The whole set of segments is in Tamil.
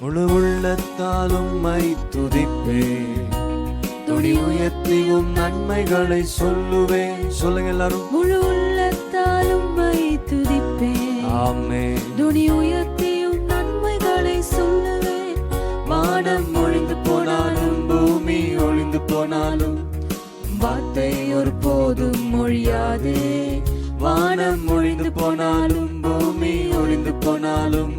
முழு உள்ளத்தாலும் மை துதிப்பேன் துணி உயர்த்தியும் நன்மைகளை சொல்லுவேன் சொல்லுங்க எல்லாரும். முழு உள்ளத்தாலும் மை துதிப்பேன் ஆமே. துணி உயர்த்தியும் நன்மைகளை சொல்லுவேன் வானம் ஒழிந்து போனாலும் பூமி ஒழிந்து போனாலும் வார்த்தை ஒரு போதும் மொழியாதே. வானம் ஒழிந்து போனாலும் பூமி ஒழிந்து போனாலும்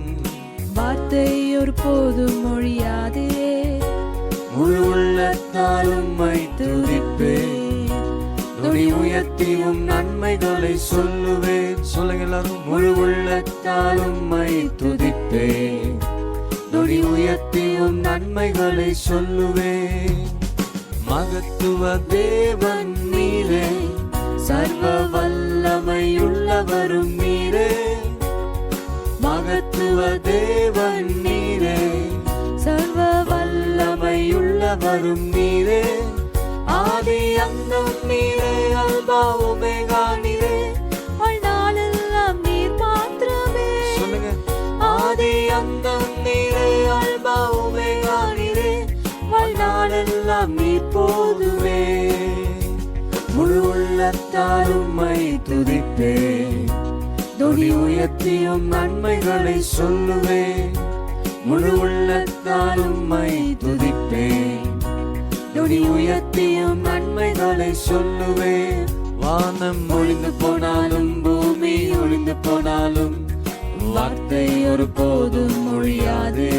வார்த்தை ஒரு போதும் மொழியாதே. முழு உள்ளத்தாலும் மை துதிப்பேன் துணி உயர்த்தியும் நன்மைகளை சொல்லுவேன். சொல்லுங்க எல்லாரும். முழு உள்ளத்தாலும் மை துதிப்பேன் துணி உயர்த்தியும் நன்மைகளை சொல்லுவேன். மகத்துவ தேவன் நீரே. சர்வ வல்லமையுள்ளவரும் நீரே. மகத்துவ தேவன் நீரே. சர்வ வல்லமையுள்ளவரும் நீரே. ஆதி அந்தம் நீரே அல்பா ஒமேகா நீரே. வாழ்நாளெல்லாம் நீர் மாத்திரமே. சொல்லுங்க. ஆதி அந்தம் நீரே அல்பா ஒமேகா நீரே. வாழ்நாளெல்லாம் நீ போதுமே. முழு உள்ளத்தாலும் மை துதிப்பேன். தொடி நித்தியம் நன்மைகளை சொல்லுவேன். முழு உள்ளத்தாலும் மை துதிப்பேன். நொடி உயர்த்தியும் நன்மைகளை சொல்லுவேன். வானம் ஒளிந்து போனாலும் பூமி ஒளிந்து போனாலும் வார்த்தை ஒரு போதும் மொழியாதே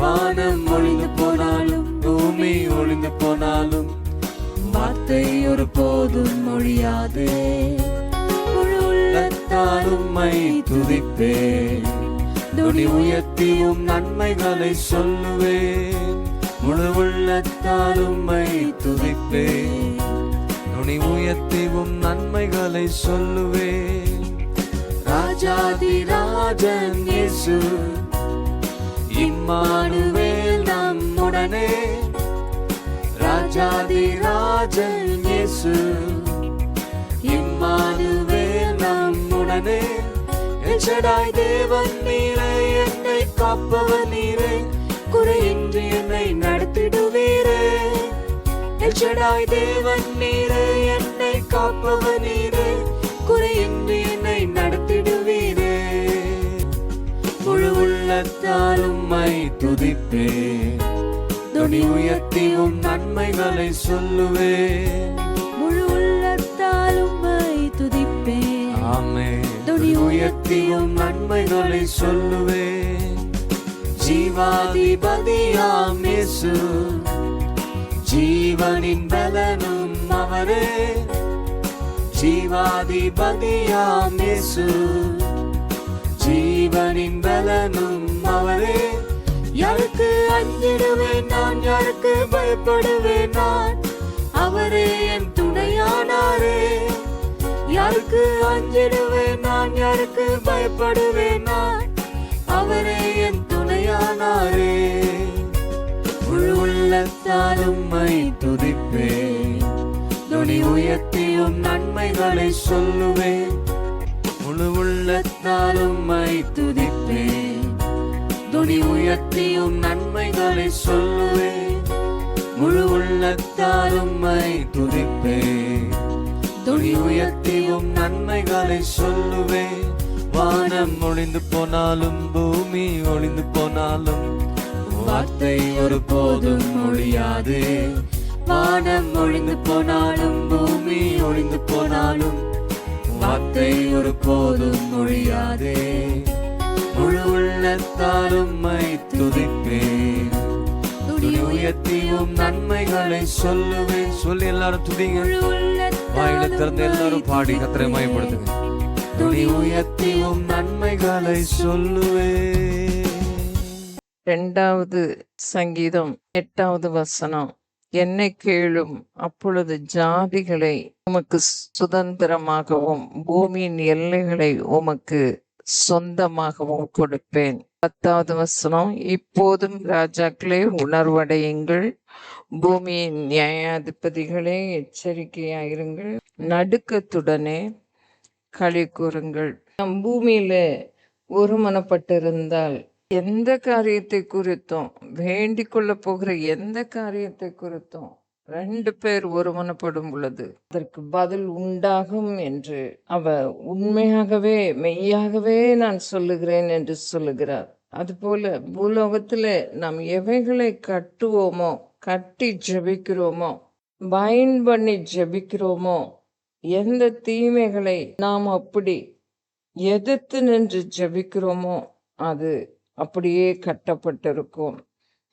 வானம் ஒளிந்து போனாலும் பூமி ஒளிந்து போனாலும் வார்த்தை ஒரு போதும் மொழியாதே உள்ளத்தாலும் மை துதிப்பேன். துணி உயர்த்தியும் நன்மைகளை சொல்லுவேன். முழு உள்ளத்தாலும் மை துதிப்பேன். துணி உயர்த்தியும் நன்மைகளை சொல்லுவேன். ராஜாதி ராஜன் இயேசு இம்மானுவேல் நம்முடனே. ராஜாதி ராஜன் இயேசு இம்மானுவேல் நம்முடனே எச்சடாய் தேவன் நீரே என்னை காப்பவர் நீரே குறையின்றி என்னை நடத்திடுவீரே. எச்சடாய் தேவன் நீரே என்னை காப்பவர் நீரே குறையின்றி என்னை நடத்திடுவீரே. முழு உள்ளத்தாலும் மை துதிப்பே துணி உயர்த்தியும் நன்மைகளை சொல்லுவேன். உயர்த்தியும் நன்மைகளை சொல்லுவேன். ஜீவாதிபதியாம் இயேசு ஜீவனின் பலனும் அவரே. ஜீவாதிபதியாம் இயேசு ஜீவனின் பலனும் அவரே. யாருக்கு அஞ்சிடுவேன் நான் யாருக்கு பயப்படுவேன் நான்? அவரே என் துணையானாரே. யாருக்கு அஞ்சிடுவேன் நான் யாருக்கு பயப்படுவேன் நான்? அவரே என் துணையானாரே. முழு உள்ளத்தாலும் மை துதிப்பேன். துணி உயர்த்தியும் நன்மைகளை சொல்லுவேன். முழு உள்ளத்தாலும் மை துதிப்பேன். துணி உயர்த்தியும் நன்மைகளை சொல்லுவேன். முழு உள்ளத்தாலும் மை துதிப்பேன். துணி உயர்த்தியும் நன்மைகளை சொல்லுவேன். வானம் ஒளிந்து போனாலும் பூமி ஒளிந்து போனாலும் வார்த்தை ஒரு போதும் ஒழியாது. வானம் ஒளிந்து போனாலும் பூமி ஒளிந்து போனாலும் வார்த்தை ஒரு போதும் ஒழியாதே. முழு உள்ளத்தாலும் துதிப்பேன். துணி உயர்த்தியும் நன்மைகளை சொல்லுவேன். சொல்லி எல்லாரும் துதிங்க வாயில திறந்து எல்லாரும் பாடி கத்திரை மயப்படுத்துங்க. துணி உயர்த்தியும் நன்மைகளை சொல்லுவேன் இரண்டாவது சங்கீதம் எட்டாவது வசனம். என்னை கேளும் அப்பொழுது ஜாதிகளை உமக்கு சுதந்திரமாகவும் பூமியின் எல்லைகளை உமக்கு சொந்தமாகவும் கொடுப்பேன். பத்தாவது வசனம் இப்போதும் ராஜாக்களே உணர்வடையுங்கள். பூமியின் நியாயாதிபதிகளே எச்சரிக்கையாயிருங்கள். நடுக்கத்துடனே களி கூறுங்கள். நம் பூமியில ஒருமனப்பட்டிருந்தால் எந்த காரியத்தை குறித்தும் வேண்டிக் கொள்ள போகிற எந்த காரியத்தை குறித்தும் ரெண்டு பேர் ஒருமனப்படும் பொழுது அதற்கு பதில் உண்டாகும் என்று அவர் உண்மையாகவே மெய்யாகவே நான் சொல்லுகிறேன் என்று சொல்லுகிறார். அதுபோல பூலோகத்துல நாம் எவைகளை கட்டுவோமோ கட்டி ஜெபிக்கிறோமோ பைன் பண்ணி ஜெபிக்கிறோமோ எந்த தீமைகளை நாம் அப்படி எதிர்த்து நின்று ஜெபிக்கிறோமோ அது அப்படியே கட்டப்பட்டிருக்கும்.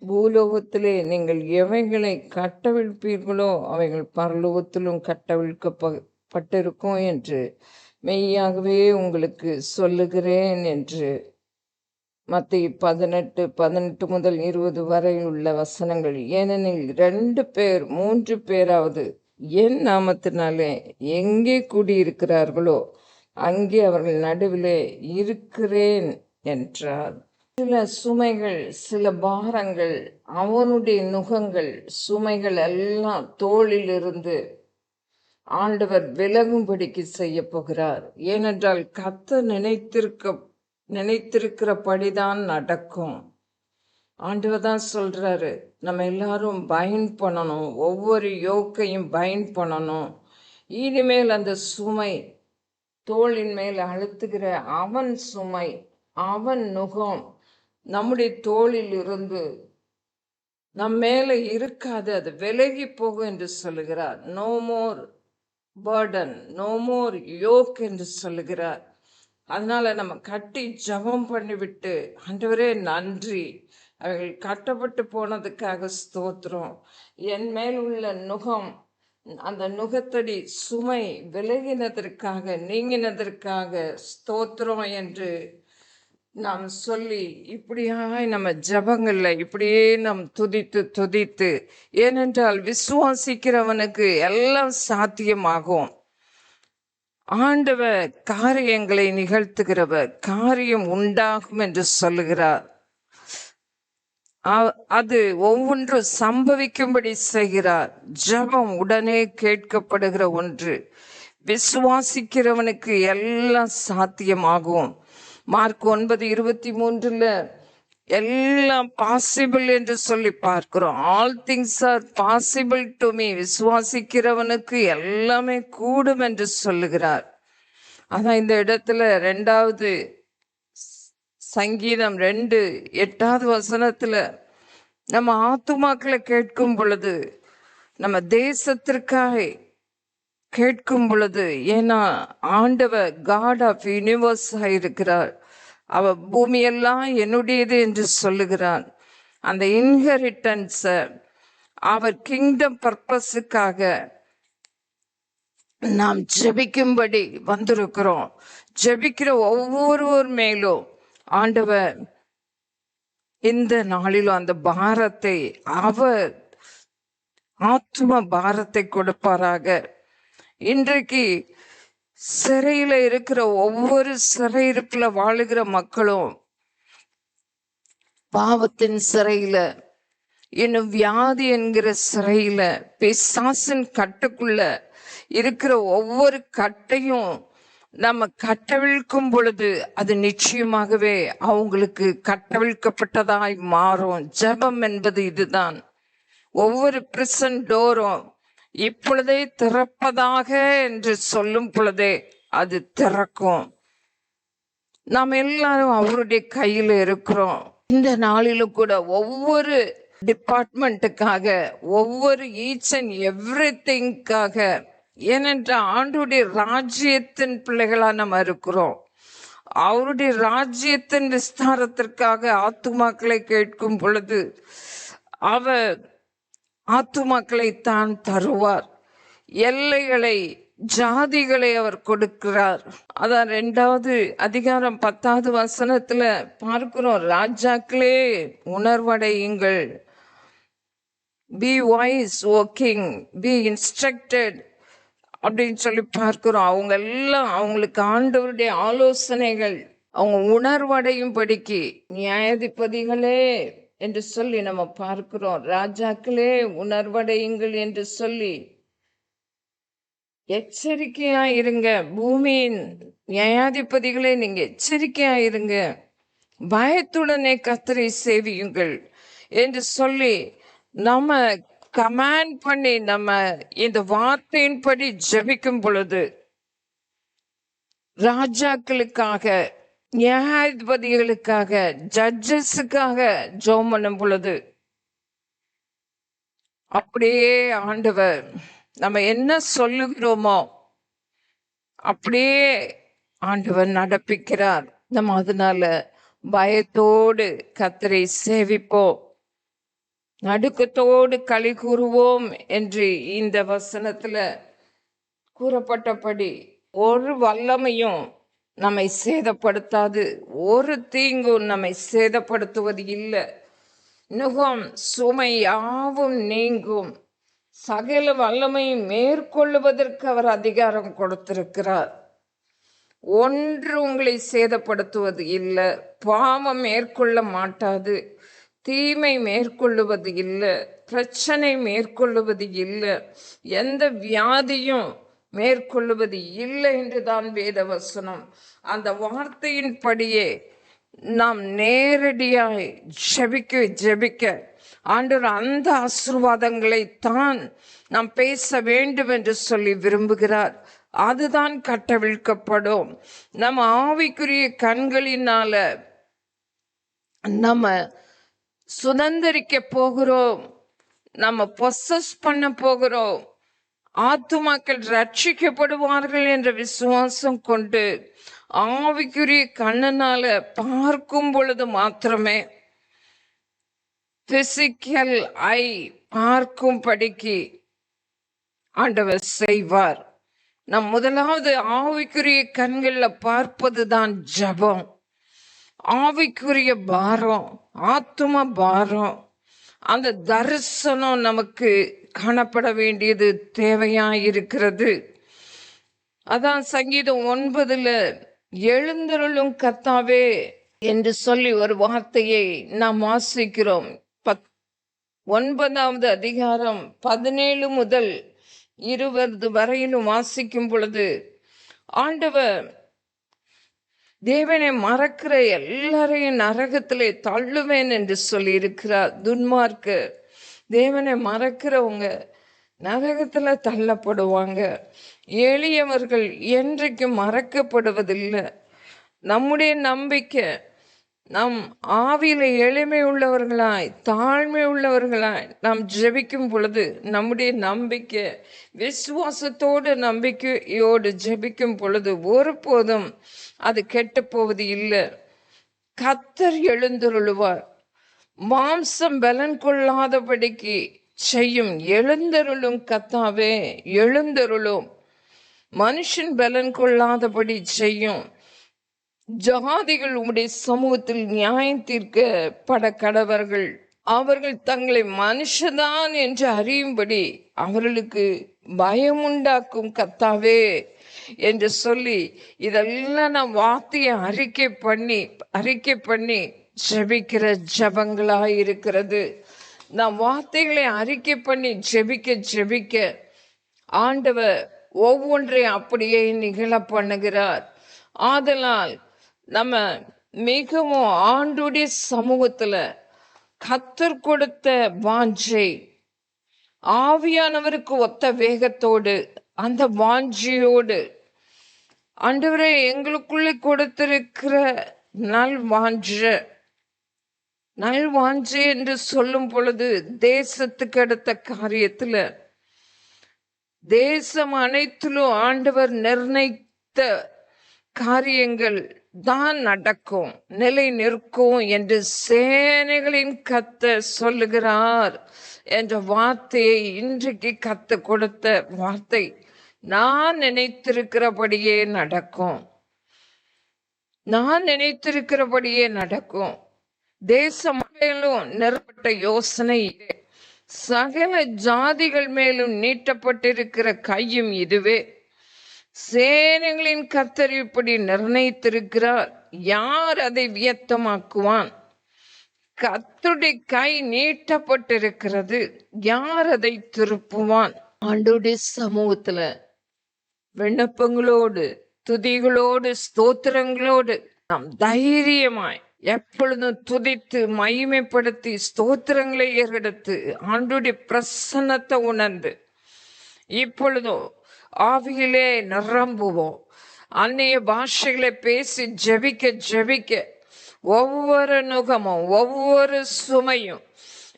பூலோகத்திலே நீங்கள் எவைகளை கட்டவிழ்ப்பீர்களோ அவைகள் பரலோகத்திலும் கட்டவிழ்க்கப்பட்டிருக்கும் என்று மெய்யாகவே உங்களுக்கு சொல்லுகிறேன் என்று மத்திய பதினெட்டு பதினெட்டு முதல் இருபது வரை உள்ள வசனங்கள். ஏனெனில் ரெண்டு பேர் மூன்று பேராவது என் நாமத்தினாலே எங்கே கூடியிருக்கிறார்களோ அங்கே அவர்கள் நடுவிலே இருக்கிறேன் என்றார். சில சுமைகள் சில பாரங்கள் அவனுடைய நுகங்கள் சுமைகள் எல்லாம் தோளிலிருந்து ஆண்டவர் விலகும்படிக்கு செய்ய போகிறார். ஏனென்றால் கத்த நினைத்திருக்க நினைத்திருக்கிறபடிதான் நடக்கும். ஆண்டவர் தான் சொல்றாரு நம்ம எல்லாரும் பயன் பண்ணணும் ஒவ்வொரு யோக்கையும் பயன் பண்ணணும். இனிமேல் அந்த சுமை தோளின் மேல் அழுத்துகிற அவன் சுமை அவன் நுகம் நம்முடைய தோளில் இருந்து நம் மேலே இருக்காது அது விலகி போகும் என்று சொல்லுகிறார். No more burden no more yoke என்று சொல்லுகிறார். அதனால நம்ம கட்டி ஜெபம் பண்ணிவிட்டு அன்றுவரே நன்றி. அவர்கள் கட்டப்பட்டு போனதுக்காக ஸ்தோத்திரம். என் மேல் உள்ள நுகம் அந்த நுகத்தடி சுமை விலகினதற்காக நீங்கினதற்காக ஸ்தோத்திரம் என்று நாம் சொல்லி இப்படியாக நம்ம ஜபங்களில் இப்படியே நாம் துதித்து துதித்து ஏனென்றால் விசுவாசிக்கிறவனுக்கு எல்லாம் சாத்தியமாகும். ஆண்டவர் காரியங்களை நிகழ்த்துகிறவர் காரியம் உண்டாகும் என்று சொல்லுகிறார். அது ஒவ்வொன்றும் சம்பவிக்கும்படி செய்கிறார். ஜெபம் உடனே கேட்கப்படுகிற ஒன்று. விசுவாசிக்கிறவனுக்கு எல்லாம் சாத்தியமாகும். மார்க் ஒன்பது இருபத்தி மூன்றுல எல்லாம் பாசிபிள் என்று சொல்லி பார்க்கிறோம். All things are possible to me விசுவாசிக்கிறவனுக்கு எல்லாமே கூடும் என்று சொல்லுகிறார். அதான் இந்த இடத்துல ரெண்டாவது சங்கீதம் ரெண்டு எட்டாவது வசனத்துல நம்ம ஆத்துமாக்களை கேட்கும் பொழுது நம்ம தேசத்திற்காக கேட்கும் பொழுது ஏன்னா ஆண்டவர் காட் ஆஃப் யூனிவர்ஸ் இருக்கிறார். அவ பூமியெல்லாம் என்னுடையது என்று சொல்லுகிறார். அந்த இன்ஹெரிட்டன்ஸை அவர் கிங்டம் பர்பஸுக்காக நாம் ஜெபிக்கும்படி வந்திருக்கிறோம். ஜெபிக்கிற ஒவ்வொருவர் மேலும் ஆண்டவர் இந்த நாளிலும் அந்த பாரத்தை அவர் ஆத்ம பாரத்தை கொடுப்பாராக. இன்றைக்கு சிறையில இருக்கிற ஒவ்வொரு சிறையிருப்புல வாழுகிற மக்களும் பாவத்தின் சிறையில இன்னும் வியாதி என்கிற சிறையில பிசாசின் கட்டுக்குள்ள இருக்கிற ஒவ்வொரு கட்டையும் நம்ம கட்டவிழ்க்கும் பொழுது அது நிச்சயமாகவே அவங்களுக்கு கட்டவிழ்க்கப்பட்டதாய் மாறும். ஜெபம் என்பது இதுதான். ஒவ்வொரு பிரிசன் டோரும் இப்பொழுதே திறப்பதாக என்று சொல்லும் பொழுதே அது திறக்கும். நாம் எல்லாரும் அவருடைய கையில் இருக்கிறோம். இந்த நாளிலும் கூட ஒவ்வொரு டிபார்ட்மெண்ட்டுக்காக ஒவ்வொரு ஈச் அண்ட் எவ்ரி திங்காக ஏனென்றால் ஆண்டுடைய ராஜ்யத்தின் பிள்ளைகளா நம்ம இருக்கிறோம். அவருடைய ராஜ்யத்தின் விஸ்தாரத்திற்காக ஆத்துமாக்களை கேட்கும் பொழுது அவர் ஆத்துமாக்களை தான் தருவார். எல்லைகளை ஜாதிகளை அவர் கொடுக்கிறார். அதான் ரெண்டாவது அதிகாரம் பத்தாவது வசனத்துல பார்க்கிறோம். ராஜாக்களே உணர்வடையுங்கள். Be wise working be instructed அப்படின்னு சொல்லி பார்க்கிறோம். அவங்க எல்லாம் அவங்களுக்கு ஆண்டவருடைய ஆலோசனைகள். அவங்க உணர்வடையும் படிக்கு நியாயாதிபதிகளே என்று சொல்லி நம்ம பார்க்கிறோம். ராஜாக்களே உணர்வடையுங்கள் என்று சொல்லி எச்சரிக்கையா இருங்க. பூமியின் நியாயாதிபதிகளே நீங்க எச்சரிக்கையா இருங்க. பயத்துடனே கத்தரை சேவியுங்கள் என்று சொல்லி நம்ம கமாண்ட் பண்ணி நம்ம இந்த வார்த்தையின்படி ஜபிக்கும் பொழுது ராஜாக்களுக்காக நியாயாதிபதிகளுக்காக ஜட்ஜஸுக்காக ஜோம் பண்ணும் பொழுது அப்படியே ஆண்டவர் நம்ம என்ன சொல்லுகிறோமோ அப்படியே ஆண்டவர் நடப்பிக்கிறார். நம்ம அதனால பயத்தோடு கத்தரை சேவிப்போம். நடுக்கத்தோடு களி கூறுவோம் என்று இந்த வசனத்துல கூறப்பட்டபடி ஒரு வல்லமையும் நம்மை சேதப்படுத்தாது. ஒரு தீங்கும் நம்மை சேதப்படுத்துவது இல்லை. நுகம் சுமை யாவும் நீங்கும். சகல வல்லமையும் மேற்கொள்ளுவதற்கு அவர் அதிகாரம் கொடுத்திருக்கிறார். ஒன்று உங்களை சேதப்படுத்துவது இல்லை. பாவம் மேற்கொள்ள மாட்டாது. தீமை மேற்கொள்ளுவது இல்லை. பிரச்சனை மேற்கொள்ளுவது இல்லை. எந்த வியாதியும் மேற்கொள்ளுவது இல்லை என்றுதான் வேதவசனம். அந்த வார்த்தையின்படியே நாம் நேரடியாய் ஜெபிக்க ஜெபிக்க. ஆண்டவர் அந்த ஆசீர்வாதங்களை தான் நாம் பேச வேண்டும் என்று சொல்லி விரும்புகிறார். அதுதான் கட்டவிழ்க்கப்படும் நம்ம ஆவிக்குரிய கண்களினால நம்ம சுதந்திரிக்க போகிறோம். நம்ம பொசஸ் பண்ண போகிறோம். ஆத்துமாக்கள் ரட்சிக்கப்படுவார்கள் என்ற விசுவாசம் கொண்டு ஆவிக்குரிய கண்ணனால பார்க்கும் பொழுது மாத்திரமே பிசிக்கல் ஐ பார்க்கும் படிக்கு ஆண்டவர் செய்வார். நம் முதலாவது ஆவிக்குரிய பார்ப்பது பார்ப்பதுதான் ஜபம். ஆவிக்குரிய பாரம் ஆத்தும பாரம் அந்த தரிசனம் நமக்கு காணப்பட வேண்டியது தேவையாயிருக்கிறது. அதான் சங்கீதம் ஒன்பதுல எழுந்தருளும் கத்தாவே என்று சொல்லி ஒரு வார்த்தையை நாம் வாசிக்கிறோம். பத் ஒன்பதாவது அதிகாரம் பதினேழு முதல் இருபது வரையிலும் வாசிக்கும் பொழுது ஆண்டவர் தேவனை மறக்கிற எல்லாரையும் நரகத்திலே தள்ளுவேன் என்று சொல்லி இருக்கிறார் துன்மார்க்கு தேவனை மறக்கிறவங்க நரகத்தில் தள்ளப்படுவாங்க. எளியவர்கள் என்றைக்கும் மறக்கப்படுவதில்லை. நம்முடைய நம்பிக்கை நம் ஆவியில் எளிமை உள்ளவர்களாய் தாழ்மை உள்ளவர்களாய் நாம் ஜெபிக்கும் பொழுது நம்முடைய நம்பிக்கை விசுவாசத்தோடு நம்பிக்கையோடு ஜெபிக்கும் பொழுது ஒருபோதும் அது கெட்டு போவது இல்லை. கத்தர் எழுந்துருளுவார். மாம்சம் பலன் கொள்ளாதபடிக்கு செய்யும் எழுந்தருளும் கத்தாவே எழுந்தருளும். மனுஷன் பலன் கொள்ளாதபடி செய்யும். ஜாதிகள் உம்முடைய சமூகத்தில் நியாயம் தீர்க்கப்பட கடவர்கள். அவர்கள் தங்களை மனுஷதான் என்று அறியும்படி அவர்களுக்கு பயம் உண்டாக்கும் கத்தாவே என்று சொல்லி இதெல்லாம் நான் வார்த்தையை அறிக்கை பண்ணி அறிக்கை பண்ணி ஜபிக்கிற ஜபங்களாக இருக்கிறது. நான் வார்த்தைகளை அறிக்கை பண்ணி ஜெபிக்க ஜெபிக்க ஆண்டவர் ஒவ்வொன்றையும் அப்படியே நிகழ பண்ணுகிறார். ஆதலால் நம்ம மிகவும் ஆண்டுடைய சமூகத்துல கத்தர் கொடுத்த வாஞ்சை ஆவியானவருக்கு ஒத்த வேகத்தோடு அந்த வாஞ்சியோடு ஆண்டவரை எங்களுக்குள்ளே கொடுத்திருக்கிற நல் வாஞ்ச நல்வாஞ்சை என்று சொல்லும் பொழுது தேசத்துக்கு அடுத்த காரியத்துல தேசம் அனைத்திலும் ஆண்டவர் நிர்ணயித்த காரியங்கள் தான் நடக்கும் நிலை நிற்கும் என்று சேனைகளின் கத்த சொல்லுகிறார் என்ற வார்த்தையை இன்றைக்கு கத்து கொடுத்த வார்த்தை நான் நினைத்திருக்கிறபடியே நடக்கும். நான் நினைத்திருக்கிறபடியே நடக்கும். தேசம் மேலும் நிறப்பட்ட யோசனை இது. சகல ஜாதிகள் மேலும் நீட்டப்பட்டிருக்கிற கையும் இதுவே. சேனைகளின் கர்த்தர் இப்படி நிர்ணயித்திருக்கிறார். யார் அதை வியத்தமாக்குவான்? கர்த்தருடைய கை நீட்டப்பட்டிருக்கிறது. யார் அதை திருப்புவான்? ஆண்டுடைய சமூகத்துல விண்ணப்பங்களோடு துதிகளோடு ஸ்தோத்திரங்களோடு நாம் தைரியமாய் எப்பொழுதும் துதித்து மகிமைப்படுத்தி ஸ்தோத்திரங்களை ஏறெடுத்து ஆண்டுடைய பிரசன்னத்தை உணர்ந்து இப்பொழுதும் ஆவியிலே நிரம்புவோம். அந்நிய பாஷைகளை பேசி ஜெபிக்க ஜெபிக்க ஒவ்வொரு நுகமும் ஒவ்வொரு சுமையும்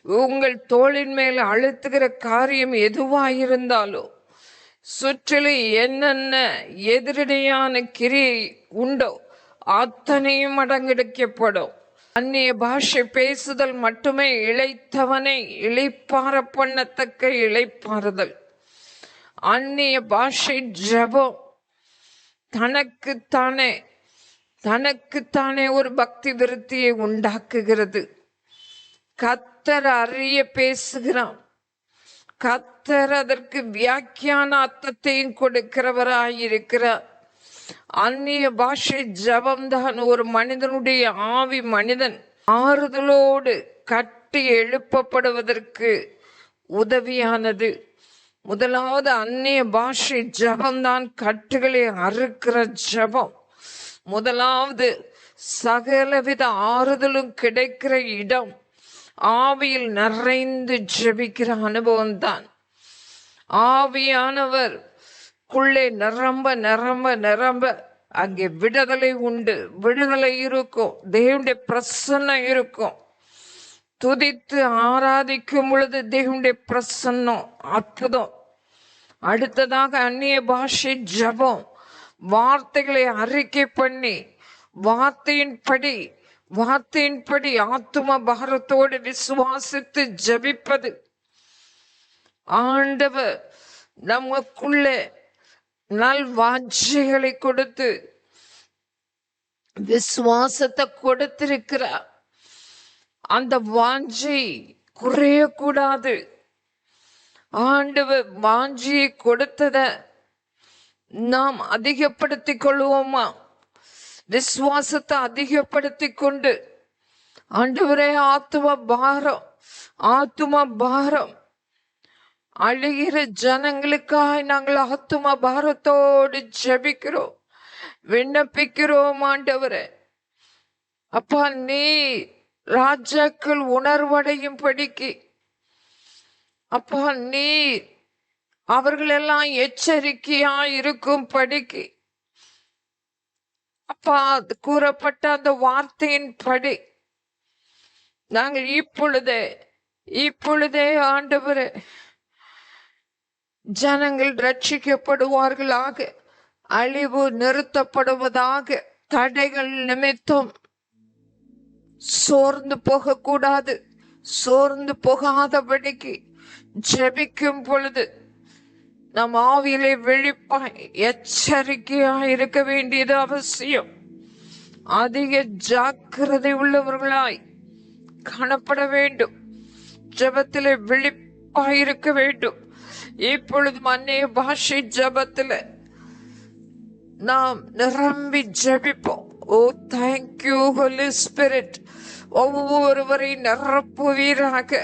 உங்கள் தோளின் மேல் அழுத்துகிற காரியம் எதுவாக இருந்தாலும் சுற்றிலும் என்னென்ன எதிரடியான கிரியை உண்டோ அத்தனையும் அடங்கெடுக்கப்படும். அந்நிய பாஷை பேசுதல் மட்டுமே இழைத்தவனை இழைப்பார பண்ணத்தக்க இழைப்பாறுதல். அந்நிய பாஷை ஜபம். தனக்குத்தானே தனக்குத்தானே ஒரு பக்தி விருத்தியை உண்டாக்குகிறது. கத்தர் அறிய பேசுகிறான். கத்தர் அதற்கு வியாக்கியான அர்த்தத்தையும் கொடுக்கிறவராயிருக்கிறார். அந்நிய பாஷை ஜபம்தான் ஒரு மனிதனுடைய ஆவி மனிதன். ஆறுதலோடு கட்டி எழுப்பப்படுவதற்கு உதவியானது. முதலாவது அந்நிய பாஷை ஜபம்தான் கட்டுகளை அறுக்கிற ஜபம். முதலாவது சகலவித ஆறுதலும் கிடைக்கிற இடம். ஆவியில் நிறைந்து ஜெபிக்கிற அனுபவம் தான் ஆவியானவர் உள்ளே நிரம்ப நிரம்ப நிரம்ப அங்கே விடுதலை உண்டு. விடுதலை இருக்கும். தேவனுடைய பிரசன்னம் இருக்கும். துதித்து ஆராதிக்கும் பொழுது தேவனுடைய பிரசன்னம் அற்புதம். அடுத்ததாக அந்நிய பாஷை ஜபம். வார்த்தைகளை அறிக்கை பண்ணி வார்த்தையின்படி வார்த்தையின்படி ஆத்தும பாரத்தோடு விசுவாசித்து ஜபிப்பது. ஆண்டவர் நமக்குள்ளே நல் வாஞ்சைகளை கொடுத்து விசுவாசத்தை கொடுத்திருக்கிறார். அந்த வாஞ்சை குறையக்கூடாது. ஆண்டவர் வாஞ்சியை கொடுத்தத நாம் அதிகப்படுத்திக் கொள்வோமா? விசுவாசத்தை அதிகப்படுத்தி கொண்டு ஆண்டவரே ஆத்தும பாரம் ஆத்தும பாரம். அழுகிற ஜனங்களுக்காய் நாங்கள் ஆத்தும பாரத்தோடு ஜபிக்கிறோம். விண்ணப்பிக்கிறோம் ஆண்டவரே. அப்பா நீ ராஜாக்கள் உணர்வடையும் படிக்கு அப்பா நீ அவர்களெல்லாம் எச்சரிக்கையா இருக்கும் படிக்கு அப்பா அது கூறப்பட்ட அந்த வார்த்தையின் படி நாங்கள் இப்பொழுதே இப்பொழுதே ஆண்டவரே ஜனங்கள் ரட்சிக்கப்படுவார்களாக. அழிவு நிறுத்தப்படுவதாக தடைகள் நிமித்தம். சோர்ந்து போகக்கூடாது. சோர்ந்து போகாதபடிக்கு ஜெபிக்கும் பொழுது நம் ஆவியிலே விழிப்பாய் எச்சரிக்கையா இருக்க வேண்டியது அவசியம். அதிக ஜாக்கிரதை உள்ளவர்களாய் காணப்பட வேண்டும். ஜபத்திலே விழிப்பாய் இருக்க வேண்டும். இப்பொழுது அந்நிய பாஷை ஜபத்திலே நாம் நிரம்பி ஜெபிப்போம். ஓ தேங்க்யூ ஹோலி ஸ்பிரிட் ஒவ்வொருவரை நிரப்புவீராக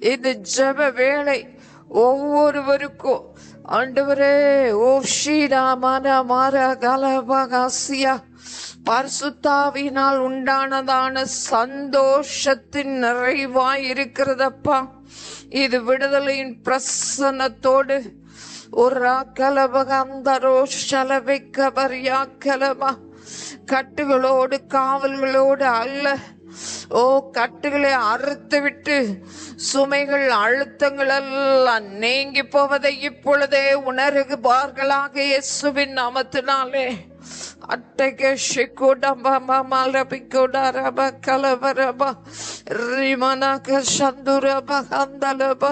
இந்த ஜெப வேலை ஒவ்வொருவருக்கும் ஆண்டவரே ஓ ஷீடா மாரா மாரா கலபகாசியா பரிசுத்தாவினால் உண்டானதான சந்தோஷத்தின் நிறைவாய் இருக்கிறதப்பா. இது விடுதலையின் பிரசன்னத்தோடு. ஒரு கலபகந்தரோ ஷலவைக்க பரியா கலபா கட்டுகளோடு காவல்களோடு அல்ல. ஓ கட்டுகளை அறுத்து விட்டு சுமைகள் அழுத்தங்கள் எல்லாம் நீங்கி போவதை இப்பொழுதே உணருகிறார்களாக இயேசுவின் நாமத்தினாலே. அட்டக ஷிகுடமலபிகுடரப கலவரப ரிமனக சந்துரப ஹந்தலப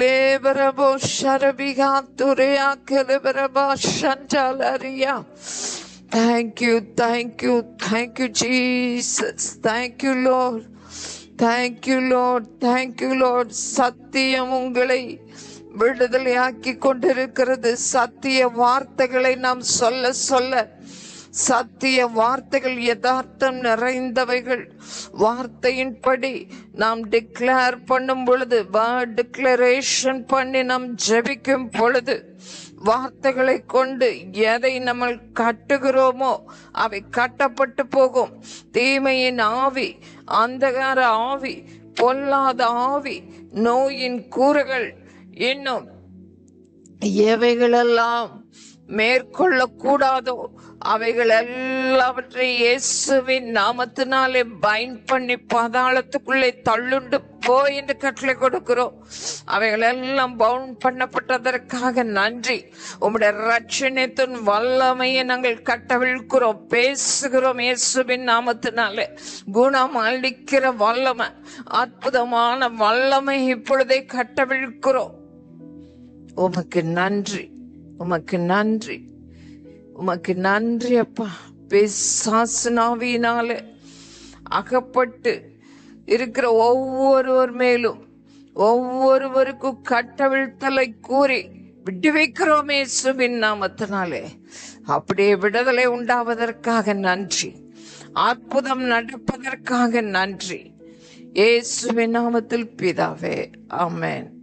லேபரபோ ஷரபிகா துரையா கலவரப ஷண்டலரியா Thank you, thank you, thank you, Jesus. Thank you, Lord. Thank you, Lord. Thank you, Lord. சத்தியம் உங்களை விடுதலையாக்கி கொண்டிருக்கிறது சத்திய வார்த்தைகளை நாம் சொல்ல சொல்ல சத்திய வார்த்தைகள் யதார்த்தம் நிறைந்தவைகள் வார்த்தையின்படி நாம் டிக்ளேர் பண்ணும் பொழுது டிக்ளரேஷன் பண்ணி நாம் ஜெபிக்கும் பொழுது வார்த்தைகளை கொண்டு எதை நம்ம கட்டுகிறோமோ அவை கட்டப்பட்டு போகும். தீமையின் ஆவி அந்தகார ஆவி பொல்லாத ஆவி நோயின் கூறுகள் இன்னும் எவைகளெல்லாம் மேற்கொள்ளக்கூடாதோ? அவைகள் எல்லாவற்றை இயேசுவின் நாமத்தினாலே பைண்ட் பண்ணி பாதாளத்துக்குள்ளே தள்ளுண்டு போ என்று கட்டளை கொடுக்கிறோம். அவைகள் எல்லாம் பவுன் பண்ணப்பட்டதற்காக நன்றி. உம்முடைய ரட்சணத்தின் வல்லமையை நாங்கள் கட்டவிழ்கிறோம் பேசுகிறோம் இயேசுவின் நாமத்தினாலே. குணம் அளிக்கிற வல்லமை அற்புதமான வல்லமை இப்பொழுதே கட்டவிழ்கிறோம் உமக்கு நன்றி. உமக்கு நன்றி. உமக்கு நன்றி அப்பா. பிசாசுனாவினால அகப்பட்டு இருக்கிற ஒவ்வொருவர் மேலும் ஒவ்வொருவருக்கும் கட்டவிழ்த்தலை கூறி விடுவிக்கிறோமே சுபின் நாமத்தினாலே. அப்படியே விடுதலை உண்டாவதற்காக நன்றி. அற்புதம் நடப்பதற்காக நன்றி. ஏசுவின் நாமத்தில் பிதாவே. ஆமேன்.